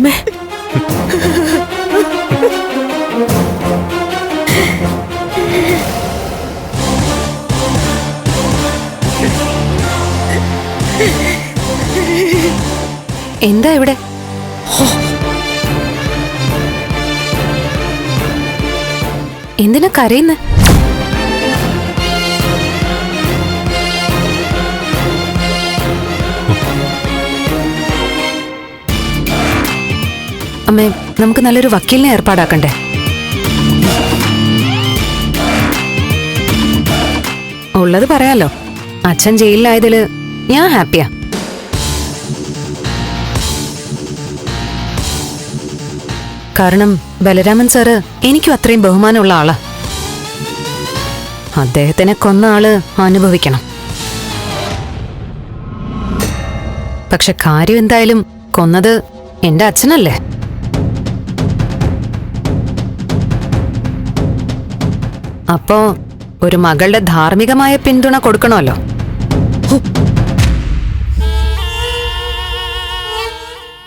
അമ്മേ. എന്താ ഇവിടെ? എന്തിനാ കരയുന്നെ? അമ്മേ നമുക്ക് നല്ലൊരു വക്കീലിനെ ഏർപ്പാടാക്കണ്ടേ? ഉള്ളത് പറയാലോ. അച്ഛൻ ജയിലിലായതിൽ ഞാൻ ഹാപ്പിയാ. കാരണം ബലരാമൻ സാറ് എനിക്കും അത്രയും ബഹുമാനമുള്ള ആളാ. അദ്ദേഹത്തിനെ കൊന്ന ആൾ അനുഭവിക്കണം. പക്ഷെ കാര്യം എന്തായാലും കൊന്നത് എന്റെ അച്ഛനല്ലേ? അപ്പോ ഒരു മകളുടെ ധാർമ്മികമായ പിന്തുണ കൊടുക്കണമല്ലോ.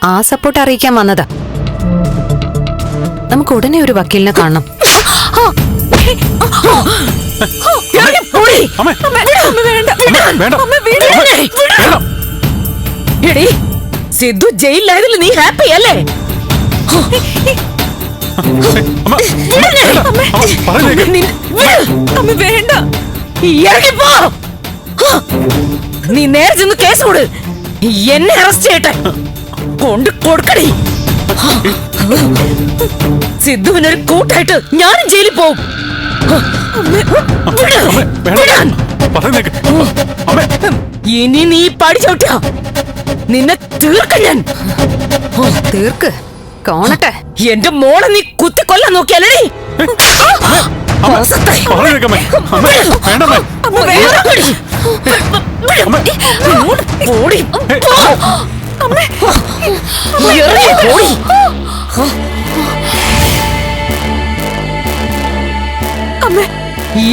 ആ സപ്പോർട്ട് അറിയിക്കാൻ വന്നതാ. നമുക്ക് ഉടനെ ഒരു വക്കീലിനെ കാണണം. സിദ്ധു ജയിലിലായതിൽ നീ ഹാപ്പി അല്ലേ? അമ്മ വേണ്ട. ഇറങ്ങിപ്പോ നീ നേരെ ചെന്ന് കേസ് കൊടു എന്നെ അറസ്റ്റ് ചെയ്യട്ടെ കൊണ്ട് കൊടുക്കടി സിദ്ധുവിനൊരു കൂട്ടായിട്ട് ഞാനും ജയിലിൽ പോവും. ഇനി നീ പടി ചവിട്ടിയ നിന്നെ തീർക്ക ഞാൻ. തീർക്ക്. കാണട്ടെ എന്റെ മോളെ നീ കുത്തി കൊല്ലാൻ നോക്കിയാലേ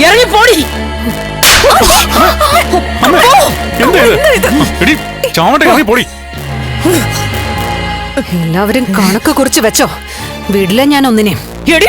ഇറങ്ങി പോടി. എന്താ ഇത്? എടി ചാവട്ടെ ഇറങ്ങി പോടി. എല്ലാവരും കണക്ക് കുറിച്ച് വെച്ചോ. വീട്ടിലെ ഞാൻ ഒന്നിനെ എടി